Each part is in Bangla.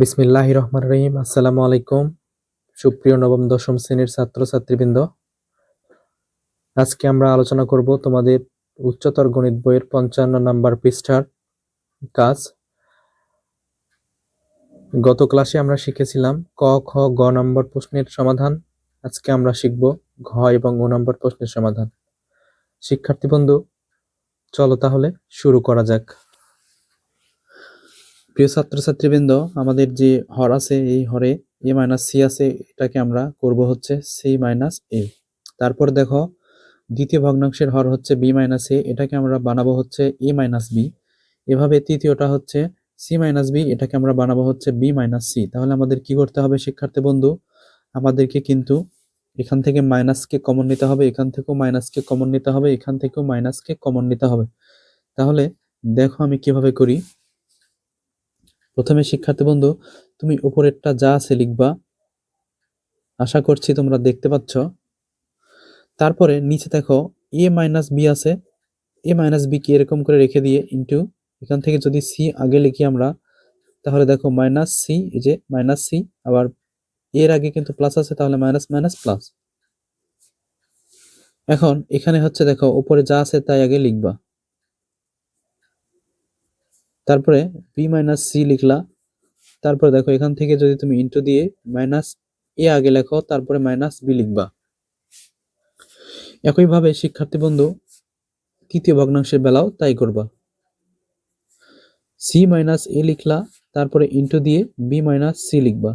বিসমিল্লাহ রহমান রহিম আসসালামু আলাইকুম সুপ্রিয় নবম, দশম শ্রেণির ছাত্রছাত্রীবৃন্দ, আজকে আমরা আলোচনা করব তোমাদের উচ্চতর গণিত বইয়ের পঞ্চান্ন নাম্বার পৃষ্ঠার কাজ। গত ক্লাসে আমরা শিখেছিলাম ক, খ, গ নম্বর প্রশ্নের সমাধান। আজকে আমরা শিখব ঘ এবং ও নম্বর প্রশ্নের সমাধান। শিক্ষার্থী বন্ধু, চলো তাহলে শুরু করা যাক। প্রিয় ছাত্রছাত্রীবৃন্দ, আমাদের যে হর আছে, এই হরে এ মাইনাস সি আছে, এটাকে আমরা করব হচ্ছে সি মাইনাস এ। তারপর দেখো, দ্বিতীয় ভগ্নাংশের হর হচ্ছে বি মাইনাস এ, এটাকে আমরা বানাবো হচ্ছে এ মাইনাস বি। এভাবে তৃতীয়টা হচ্ছে সি মাইনাস বি, এটাকে আমরা বানাবো হচ্ছে বি মাইনাস সি। তাহলে আমাদের কি করতে হবে, শিক্ষার্থী বন্ধু? আমাদেরকে কিন্তু এখান থেকে মাইনাসকে কমন নিতে হবে, এখান থেকেও মাইনাসকে কমন নিতে হবে, এখান থেকেও মাইনাসকে কমন নিতে হবে। তাহলে দেখো আমি কীভাবে করি। প্রথমে শিক্ষার্থী বন্ধু, তুমি উপরেরটা যা আছে লিখবা। আশা করছি তোমরা দেখতে পাচ্ছ। তারপরে নিচে দেখো এ মাইনাস বি আছে। এ মাইনাস বি কে এরকম করে রেখে দিয়ে ইন্টু এখান থেকে যদি সি আগে লিখি আমরা, তাহলে দেখো মাইনাস সি এই যে মাইনাস সি আবার এর আগে কিন্তু প্লাস আছে, তাহলে মাইনাস মাইনাস প্লাস এখন এখানে হচ্ছে দেখো, উপরে যা আছে তাই আগে লিখবা। তারপরে বি মাইনাস সি লিখলা। তারপরে দেখো, এখান থেকে যদি তুমি ইন্টু দিয়ে মাইনাস এ আগে লেখো, তারপরে মাইনাস বি লিখবা। একইভাবে শিক্ষার্থী বন্ধু, তৃতীয় ভগ্নাংশের বেলাও তাই করবা। সি মাইনাস এ লিখলা, তারপরে ইন্টু দিয়ে বি মাইনাস সি লিখবা।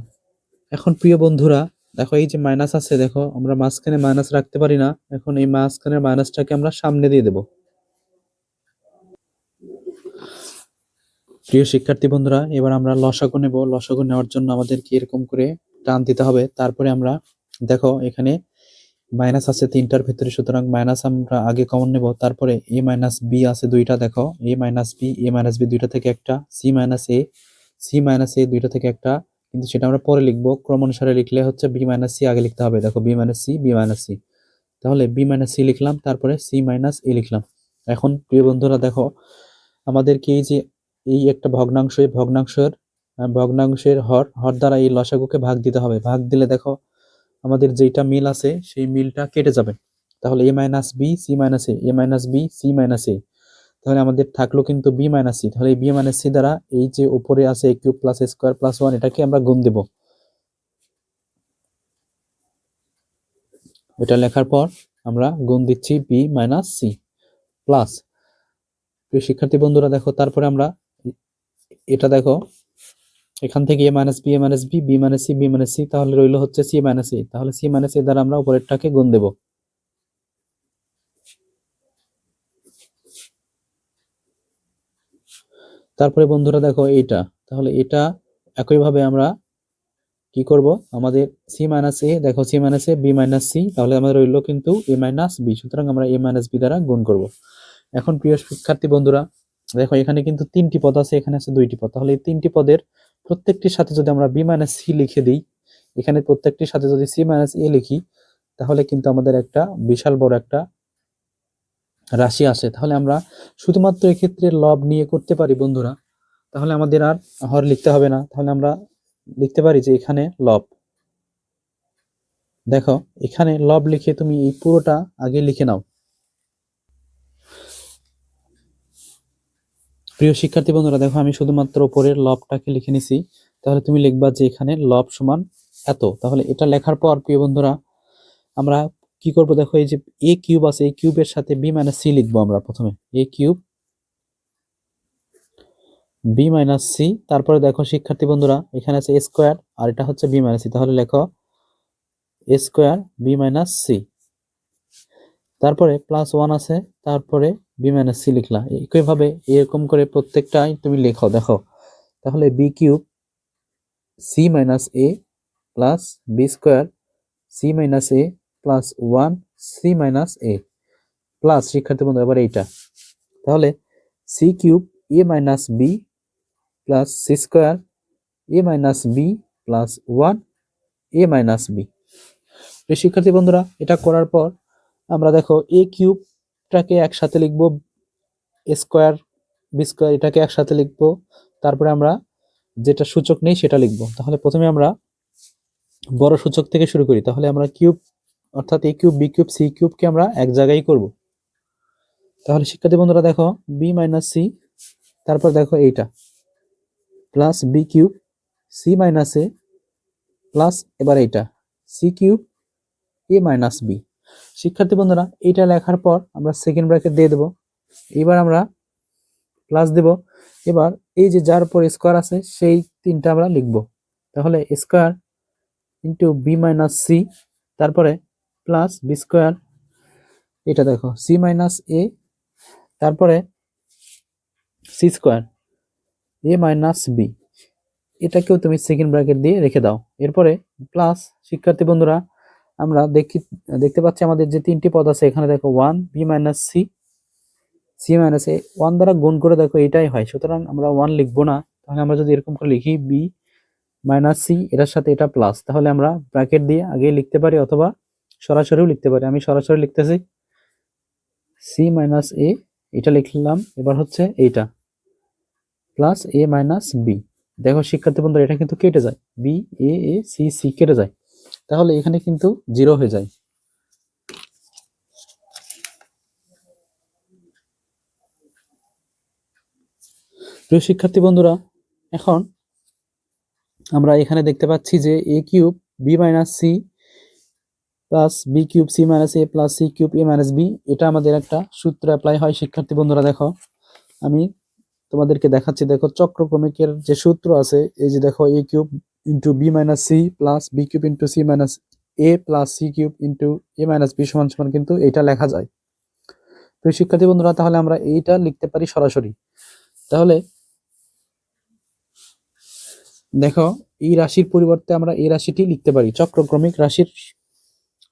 এখন প্রিয় বন্ধুরা, দেখো এই যে মাইনাস আছে, দেখো, আমরা মাঝখানে মাইনাস রাখতে পারি না। এখন এই মাঝখানের মাইনাসটাকে আমরা সামনে দিয়ে দেব। প্রিয় শিক্ষার্থী বন্ধুরা, এবার আমরা লসাগু নেব। লসাগু নেওয়ার জন্য আমাদেরকে এরকম করে টান দিতে হবে। তারপরে আমরা, দেখো, এখানে মাইনাস আছে তিনটার ভেতরে, সুতরাং মাইনাস আমরা আগে কমন নেব। তারপরে এ মাইনাস বি আছে দুইটা, দেখো A minus B A minus B দুইটা থেকে একটা C minus A C minus A দুইটা থেকে একটা, কিন্তু সেটা আমরা পরে লিখব। ক্রম অনুসারে লিখলে হচ্ছে বি মাইনাস সি আগে লিখতে হবে। দেখো B minus C B minus C তাহলে বি মাইনাস সি লিখলাম, তারপরে সি মাইনাস এ লিখলাম। এখন, প্রিয় বন্ধুরা, দেখো, আমাদেরকে এই যে এই একটা ভগ্নাংশ এই ভগ্নাংশের ভগ্নাংশের হর হর দ্বারা এই লসাগুকে ভাগ দিতে হবে। ভাগ দিলে দেখো আমাদের যেটা মিল আছে সেই মিলটা কেটে যাবে। তাহলে A minus B C minus A A minus B C minus A তাহলে আমাদের থাকল কিন্তু বি মাইনাস সি তাহলে এই বি মাইনাস সি দ্বারা এই যে উপরে আছে A cube plus square plus one এটাকে আমরা গুণ দেব। এটা লেখার পর আমরা গুণ দিচ্ছি বি মাইনাস সি প্লাস শিক্ষার্থী বন্ধুরা, দেখো তারপরে আমরা এটা দেখো, এখান থেকে A minus B A minus B B minus C B minus C তাহলে রইল হচ্ছে সি মাইনাস এ তাহলে সি মাইনাস এ দ্বারা আমরা উপরেরটাকে গুণ দেব। তারপরে বন্ধুরা দেখো এইটা, তাহলে এটা একইভাবে আমরা কি করব? আমাদের সি মাইনাস এ দেখো C minus A B minus C তাহলে আমাদের রইল কিন্তু এ মাইনাস বি সুতরাং আমরা এ মাইনাস বি দ্বারা গুণ করব। এখন প্রিয় শিক্ষার্থী বন্ধুরা দেখো, এখানে কিন্তু তিনটি পদ আছে, এখানে আছে দুইটি পদ। তাহলে এই তিনটি পদের প্রত্যেকটির সাথে যদি আমরা বি মাইনাস সি লিখে দিই, এখানে প্রত্যেকটির সাথে যদি সি মাইনাস এ লিখি, তাহলে কিন্তু আমাদের একটা বিশাল বড় একটা রাশি আসে তাহলে আমরা শুধুমাত্র এক্ষেত্রে লব নিয়ে করতে পারি, বন্ধুরা। তাহলে আমাদের আর হর লিখতে হবে না। তাহলে আমরা লিখতে পারি যে এখানে লব দেখো, এখানে লব লিখে তুমি এই পুরোটা আগে লিখে নাও। প্রিয় শিক্ষার্থী বন্ধুরা, দেখো আমি শুধুমাত্র উপরের লবটাকে লিখে নিছি। তাহলে তুমি লিখবা যে এখানে লব সমান এত। তাহলে এটা লেখার পর, প্রিয় বন্ধুরা, আমরা কি করব? দেখো এই যে এ কিউব আছে এই কিউবের সাথে বি মাইনাস সি লিখব আমরা প্রথমে। A cube B minus C তারপরে দেখো শিক্ষার্থী বন্ধুরা, এখানে আছে এ স্কোয়ার আর এটা হচ্ছে বি মাইনাস সি তাহলে লেখো A square B minus C তারপরে প্লাস ওয়ান আছে, তারপরে বি মাইনাস সি লিখলা। একইভাবে এরকম করে প্রত্যেকটাই তুমি লেখো দেখো। তাহলে B cube C minus A plus B square C minus A plus one C minus A plus শিক্ষার্থী বন্ধু, এবার এইটা। তাহলে C cube A minus B plus C square A minus B plus one A minus B শিক্ষার্থী বন্ধুরা, এটা করার পর আমরা দেখো এ কিউবটাকে একসাথে লিখব স্কোয়ার বি স্কোয়ার, এটাকে একসাথে লিখব। তারপরে আমরা যেটা সূচক নেই সেটা লিখব। তাহলে প্রথমে আমরা বড় সূচক থেকে শুরু করি। তাহলে আমরা কিউব, অর্থাৎ A cube B cube C কিউবকে আমরা এক জায়গায় করব। তাহলে শিক্ষার্থী বন্ধুরা দেখো বি মাইনাস সি তারপর দেখো এইটা plus B cube C minus A plus এবার এইটা C cube A minus B শিক্ষার্থী বন্ধুরা, এইটা লেখার পর আমরা সেকেন্ড ব্র্যাকেট দিয়ে দেব। এবার আমরা প্লাস দেব। এবার এই যে যার উপর স্কোয়ার আছে, সেই তিনটা আমরা লিখব। তাহলে square into B minus C তারপরে প্লাস বি স্কোয়ার এটা দেখো সি মাইনাস এ তারপরে C square A minus B এটাকেও তুমি সেকেন্ড ব্র্যাকেট দিয়ে রেখে দাও। এরপরে প্লাস শিক্ষার্থী বন্ধুরা আমরা দেখি, দেখতে পাচ্ছি আমাদের যে তিনটি পদ আছে, এখানে দেখো one B minus C C minus A one দ্বারা গুণ করে দেখো এটাই হয়। সুতরাং আমরা ওয়ান লিখব না। তাহলে আমরা যদি এরকম করে লিখি বি মাইনাস সি এটার সাথে এটা প্লাস তাহলে আমরা ব্র্যাকেট দিয়ে আগে লিখতে পারি অথবা সরাসরিও লিখতে পারি। আমি সরাসরি লিখতেছি সি মাইনাস এ এটা লিখলাম, এবার হচ্ছে এইটা প্লাস এ মাইনাস বি দেখো শিক্ষার্থী বন্ধুরা, এটা কিন্তু কেটে যায়। B A A C C কেটে যায়। তাহলে এখানে কিন্তু জিরো হয়ে যায়। প্রিয় শিক্ষার্থী বন্ধুরা, এখন আমরা এখানে দেখতে পাচ্ছি যে A cube B minus C plus B cube C minus A plus C cube A minus B এটা আমাদের একটা সূত্র অ্যাপ্লাই হয়। শিক্ষার্থী বন্ধুরা, দেখো, আমি তোমাদেরকে দেখাচ্ছি, দেখো চক্রক্রমিকের যে সূত্র আছে, এই যে দেখো A cube into B minus C plus B cube into C minus A plus C cube into A minus B সমান সমান কিন্তু এটা লেখা যায়। তো শিক্ষার্থী বন্ধুরা, তাহলে আমরা এইটা লিখতে পারি সরাসরি। তাহলে দেখো, এই রাশির পরিবর্তে আমরা এই রাশিটি লিখতে পারি, চক্রক্রমিক রাশির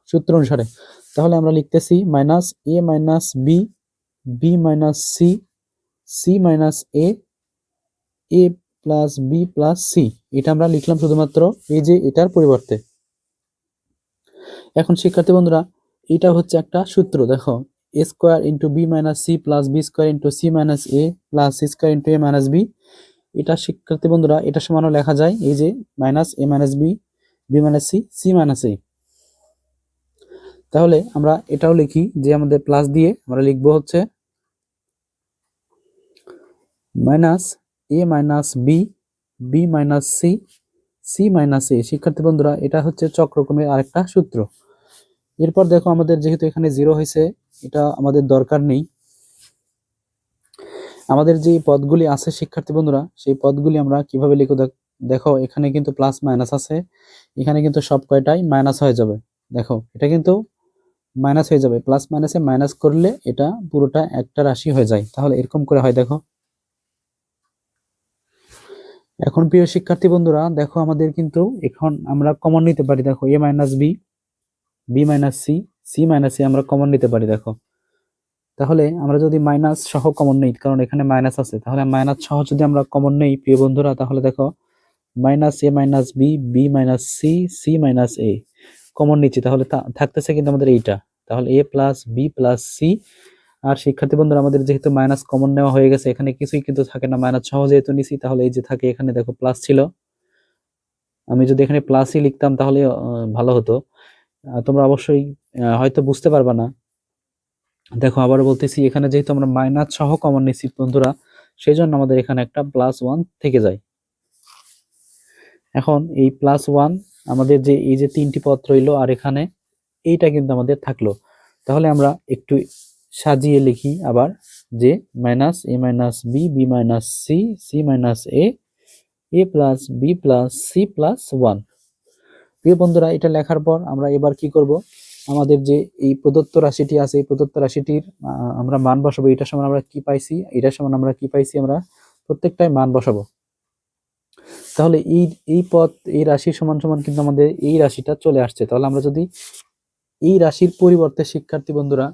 সূত্র অনুসারে। তাহলে আমরা লিখতেছি minus A minus B B minus C C minus A A plus B plus C এটা আমরা লিখলাম শুধুমাত্র এই যে এটার পরিবর্তে। এখন শিক্ষার্থী বন্ধুরা, এটা হচ্ছে একটা সূত্র, দেখো। A square into B minus C plus B square into C minus A plus C square into A minus B এটা শিক্ষার্থী বন্ধুরা, এটা সমানও লেখা যায়, এই যে minus A minus B B minus C C minus A তাহলে আমরা এটাও লিখি যে আমাদের প্লাস দিয়ে আমরা লিখব হচ্ছে minus A minus B B minus C C minus A শিক্ষার্থী বন্ধুরা, এটা হচ্ছে চক্রক্রমের আরেকটা সূত্র। এরপর দেখো আমাদের যেহেতু এখানে জিরো হয়েছে, এটা আমাদের দরকার নেই। আমাদের যে পদগুলি আছে শিক্ষার্থী বন্ধুরা, সেই পদগুলি আমরা কীভাবে লিখো দেখ- দেখো, এখানে কিন্তু প্লাস মাইনাস আছে, এখানে কিন্তু সব কয়টাই মাইনাস হয়ে যাবে। দেখো, এটা কিন্তু মাইনাস হয়ে যাবে। প্লাস মাইনাসে মাইনাস করলে এটা পুরোটা একটা রাশি হয়ে যায়। তাহলে এরকম করে হয়, দেখো। এখন প্রিয় শিক্ষার্থী বন্ধুরা, দেখো আমাদের কিন্তু এখন আমরা কমন নিতে পারি, দেখো A minus B B minus C C minus A আমরা কমন নিতে পারি, দেখো। তাহলে আমরা যদি মাইনাস সহ কমন নেই, কারণ এখানে মাইনাস আছে, তাহলে মাইনাস সহ যদি আমরা কমন নেই, প্রিয় বন্ধুরা, তাহলে দেখো minus A minus B B minus C C minus A common নিচ্ছি। তাহলে থাকতেছে কিন্তু আমাদের এইটা। তাহলে A plus B plus C আর শিক্ষার্থী বন্ধুরা, আমাদের যেহেতু মাইনাস কমন নেওয়া হয়ে গেছে, এখানে কিছুই কিন্তু থাকে না। মাইনাস সহ যেহেতু নিছি, তাহলে এই যে থাকে, এখানে দেখো প্লাস ছিল। আমি যদি এখানে প্লাসই লিখতাম, তাহলে ভালো হতো। তোমরা অবশ্যই হয়তো বুঝতে পারবা না। দেখো, আবার বলতেছি, এখানে যেহেতু আমরা মাইনাস সহ কমন নিছি বন্ধুরা সেই জন্য আমাদের এখানে একটা প্লাস ওয়ান থেকে যায়। এখন এই প্লাস ওয়ান আমাদের যে, এই যে তিনটি পদ রইল, আর এখানে এইটা কিন্তু আমাদের থাকল। তাহলে আমরা একটু সাজিয়ে লিখি আবার যে minus A minus B B minus C C minus A A plus B plus C plus one প্রিয় বন্ধুরা, এটা লেখার পর আমরা এবার কি করব? আমাদের যে এই প্রদত্ত রাশিটি আছে, এই প্রদত্ত রাশিটির আমরা মান বসাবো। এটার সমান আমরা কি পাইছি? এটার সমান আমরা কি পাইছি? আমরা প্রত্যেকটাই মান বসাবো। তাহলে এই এই পথ, এই রাশি সমান সমান কিন্তু আমাদের এই রাশিটা চলে আসছে। তাহলে আমরা যদি এই রাশির পরিবর্তে শিক্ষার্থী বন্ধুরা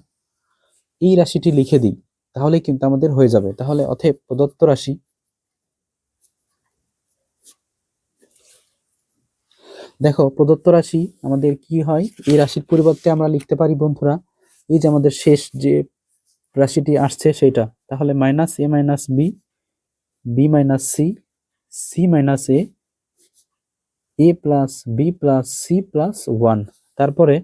এই রাশিটি লিখে দিই তাহলে কিন্তু আমাদের হয়ে যাবে। তাহলে অতএব প্রদত্ত রাশি দেখো, প্রদত্ত রাশি আমাদের কি হয়? এই রাশির পরিবর্তে আমরা লিখতে পারি বন্ধুরা, এই যে আমাদের শেষ যে রাশিটি আসছে সেটা তাহলে minus A minus B B minus C C minus A A plus B plus C plus one তারপরে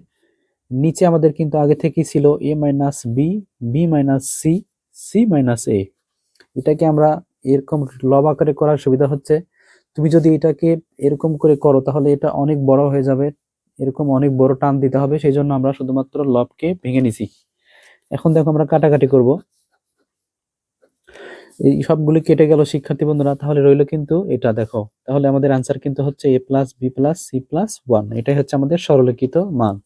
নিচে আমাদের কিন্তু আগে থেকেই ছিল A minus B B minus C C minus A এটাকে আমরা এরকম লব আকারে করার সুবিধা হচ্ছে, তুমি যদি এটাকে এরকম করে করো, তাহলে এটা অনেক বড় হয়ে যাবে, এরকম অনেক বড় টান দিতে হবে, সেই জন্য আমরা শুধুমাত্র লবকে ভেঙে নিছি। এখন দেখো আমরা কাটাকাটি করব। এই সবগুলি কেটে গেল শিক্ষার্থী বন্ধুরা, তাহলে রইল কিন্তু এটা, দেখো। তাহলে আমাদের আনসার কিন্তু হচ্ছে A plus B plus C plus one এটাই হচ্ছে আমাদের সরলীকৃত মান।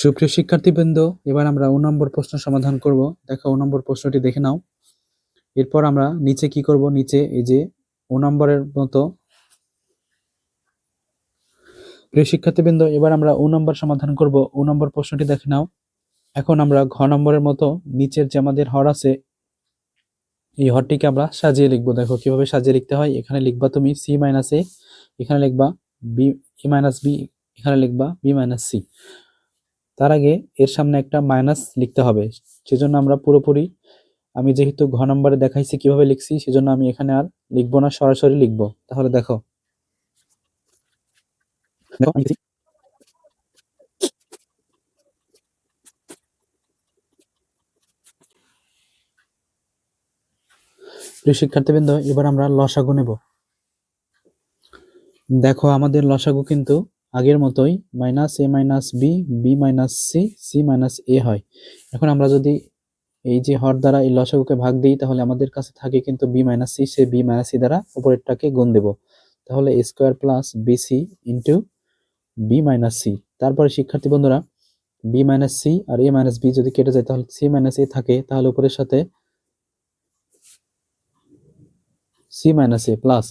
সুপ্রিয় শিক্ষার্থীবৃন্দ, এবার আমরা ও নম্বর প্রশ্ন সমাধান করব। দেখো, ও নম্বর প্রশ্নটি দেখে নাও। এরপর আমরা নিচে কি করব? নিচে এই যে ও নম্বরের মতো। প্রিয় শিক্ষার্থীবৃন্দ, এবার আমরা ও নম্বর সমাধান করব। ও নম্বর প্রশ্নটি দেখে নাও। এখন আমরা ঘ নম্বরের মতো নিচের যে আমাদের হর আছে, এই হরটিকে আমরা সাজিয়ে লিখব। দেখো, কীভাবে সাজিয়ে লিখতে হয়? এখানে লিখবা তুমি সি মাইনাস এ এখানে লিখবা বি এ মাইনাস বি এখানে লিখবা বি মাইনাস সি তার আগে এর সামনে একটা মাইনাস লিখতে হবে। সেজন্য আমরা পুরোপুরি, আমি যেহেতু ঘ নম্বরে দেখাইছি কীভাবে লিখছি, সেজন্য আমি এখানে আর লিখব না, সরাসরি লিখব। তাহলে দেখো। প্রিয় শিক্ষার্থীবৃন্দ, এবার আমরা লসাগু নেব। দেখো, আমাদের লসাগু কিন্তু আগের মতোই minus A minus B B minus C C minus A হয়। এখন আমরা যদি এই যে হর দ্বারা এই লসাগুকে ভাগ দিই, তাহলে আমাদের কাছে থাকে কিন্তু বি মাইনাস সি সে বি মাইনাস সি দ্বারা উপরেরটাকে গুণ দেব। তাহলে A square plus B C into B minus C তারপরে শিক্ষার্থী বন্ধুরা বি মাইনাস সি আর এ মাইনাস বি যদি কেটে যায়, তাহলে সি মাইনাস এ থাকে, তাহলে উপরের সাথে সি মাইনাস এ প্লাস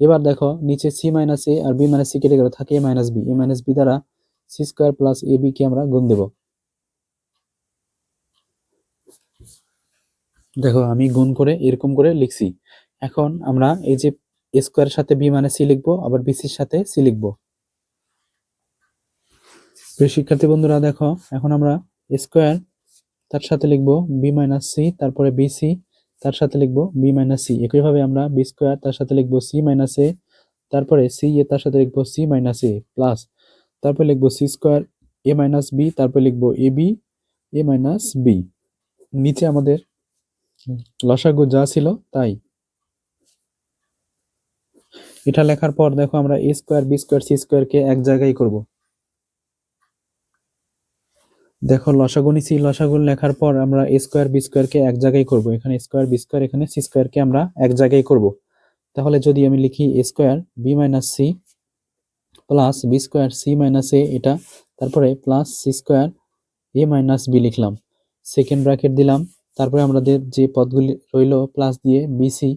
এবার দেখো, নিচে সি মাইনাস এ আর বি মাইনাস সি কেটে গেল থাকে A minus B A minus B দ্বারা C square plus A B কে আমরা গুণ দেব। দেখো, আমি গুণ করে এরকম করে লিখছি। এখন আমরা এই যে এ স্কোয়ারের সাথে বি মানে সি লিখব, আবার বি সির সাথে সি লিখব। প্রিয় শিক্ষার্থী বন্ধুরা, দেখো, এখন আমরা স্কোয়ার তার সাথে লিখব বি মাইনাস সি তারপরে বি সি তার সাথে লিখব বি মাইনাস সি একইভাবে আমরা বি স্কোয়ার তার সাথে লিখব সি মাইনাস এ তারপরে সি এ তার সাথে লিখব সি মাইনাস এ প্লাস তারপরে লিখব C square A minus B তারপরে লিখব A B A minus B নিচে আমাদের লসাগু যা ছিল তাই। এটা লেখার পর দেখো আমরা A square B square C স্কোয়ারকে এক জায়গায় করব। দেখো লসাগু নিচি লসাগু লেখার পর আমরা এ স্কোয়ার বি স্কোয়ারকে এক জায়গায় করব। এখানে স্কোয়ার বি স্কোয়ার এখানে সি স্কোয়ারকে আমরা এক জায়গায় করব। তাহলে যদি আমি লিখি A square B minus C plus B square C minus A এটা তারপরে plus C square A minus B লিখলাম। সেকেন্ড ব্র্যাকেট দিলাম। তারপরে আমাদের যে পদগুলি রইল প্লাস দিয়ে বিসি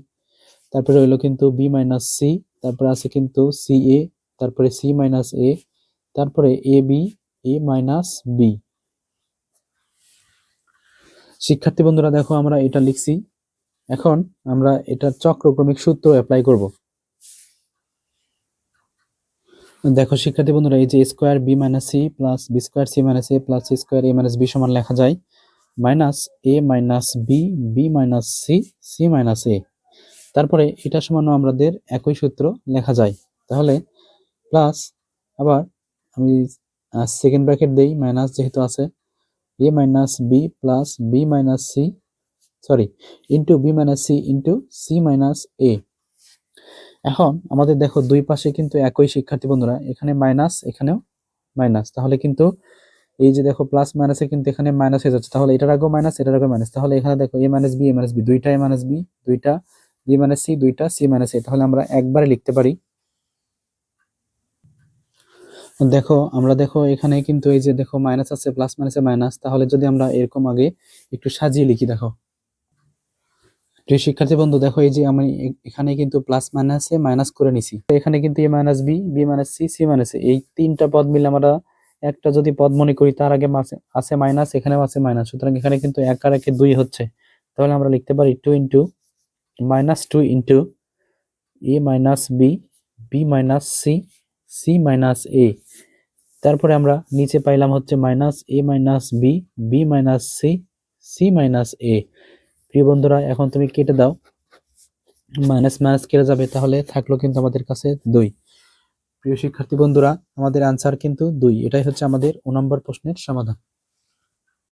তারপরে রইল কিন্তু বি মাইনাস সি তারপরে আছে কিন্তু সি এ তারপরে সি মাইনাস এ তারপরে A B A minus B শিক্ষার্থী বন্ধুরা, দেখো আমরা এটা লিখছি। এখন আমরা এটা চক্রক্রমিক সূত্র অ্যাপ্লাই করব। দেখো শিক্ষার্থী বন্ধুরা, এই যে square B minus C plus B square C minus A plus C square A minus B সমান লেখা যায়। Minus A minus B B minus C C minus A তারপরে এটা সমানও আমাদের একই সূত্র লেখা যায়। তাহলে প্লাস আবার আমি সেকেন্ড ব্র্যাকেট দেই মাইনাস যেহেতু আছে A minus B plus B minus C sorry into B minus C into C minus A এখন আমাদের দেখো দুই পাশে কিন্তু একই শিক্ষার্থী বন্ধুরা, এখানে মাইনাস এখানেও মাইনাস তাহলে কিন্তু এই যে দেখো প্লাস মাইনাসে কিন্তু এখানে মাইনাস হয়ে যাচ্ছে। তাহলে এটার আগেও মাইনাস এটার আগেও মাইনাস তাহলে এখানে দেখো A minus B A minus B দুইটা এ মাইনাস বি দুইটা বি মাইনাস সি দুইটা সি মাইনাস এ তাহলে আমরা একবারে লিখতে পারি দেখো, আমরা দেখো এখানে কিন্তু এই যে দেখো মাইনাস আছে প্লাস মাইনাসে মাইনাস তাহলে যদি আমরা এরকম আগে একটু সাজিয়ে লিখি, দেখো। প্রিয় শিক্ষার্থী বন্ধু, দেখো এই যে আমি এখানে কিন্তু প্লাস মাইনাসে মাইনাস করে নিছি। এখানে কিন্তু A minus B B minus C C minus এই তিনটা পদ মিলে আমরা একটা যদি পদ মনে করি, তার আগে আছে মাইনাস এখানেও আছে মাইনাস সুতরাং এখানে কিন্তু এক আর একে দুই হচ্ছে। তাহলে আমরা লিখতে পারি two into minus two into A minus B B minus C C minus A তারপরে আমরা নিচে পাইলাম হচ্ছে minus A minus B B minus C C minus A প্রিয় বন্ধুরা, এখন তুমি কেটে দাও। মাইনাস মাইনাস কেটে যাবে, তাহলে থাকল কিন্তু আমাদের কাছে দুই। প্রিয় শিক্ষার্থী বন্ধুরা, আমাদের আনসার কিন্তু দুই। এটাই হচ্ছে আমাদের ও নম্বর প্রশ্নের সমাধান।